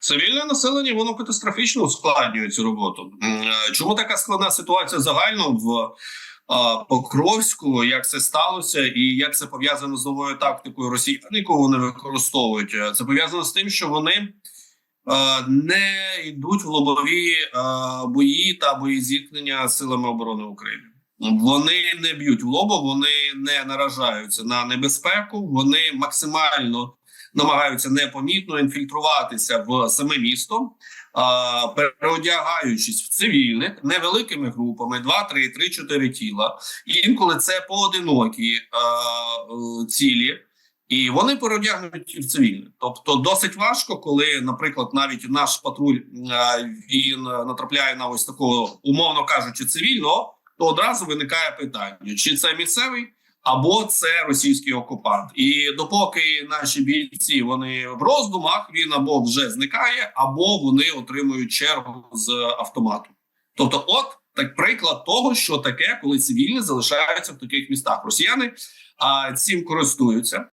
Цивільне населення воно катастрофічно ускладнює цю роботу. Е, Чому така складна ситуація загально в Покровську? Як це сталося, і як це пов'язано з новою тактикою росіян, яку вони використовують? Е, Це пов'язано з тим, що вони е, не йдуть в лобові бої та боєзіткнення з силами оборони України. Вони не б'ють в лобо, вони не наражаються на небезпеку. Вони максимально намагаються непомітно інфільтруватися в саме місто, переодягаючись в цивільних невеликими групами: 2, 3, 3, 4 тіла. І інколи це поодинокі е, цілі. І вони переодягнуті в цивільне. Тобто досить важко, коли, наприклад, навіть наш патруль він натрапляє на ось такого, умовно кажучи, цивільного, то одразу виникає питання: чи це місцевий, або це російський окупант. І допоки наші бійці вони в роздумах, він або вже зникає, або вони отримують чергу з автомату. Тобто, от так приклад того, що таке, коли цивільні залишаються в таких містах. Росіяни а, цим користуються.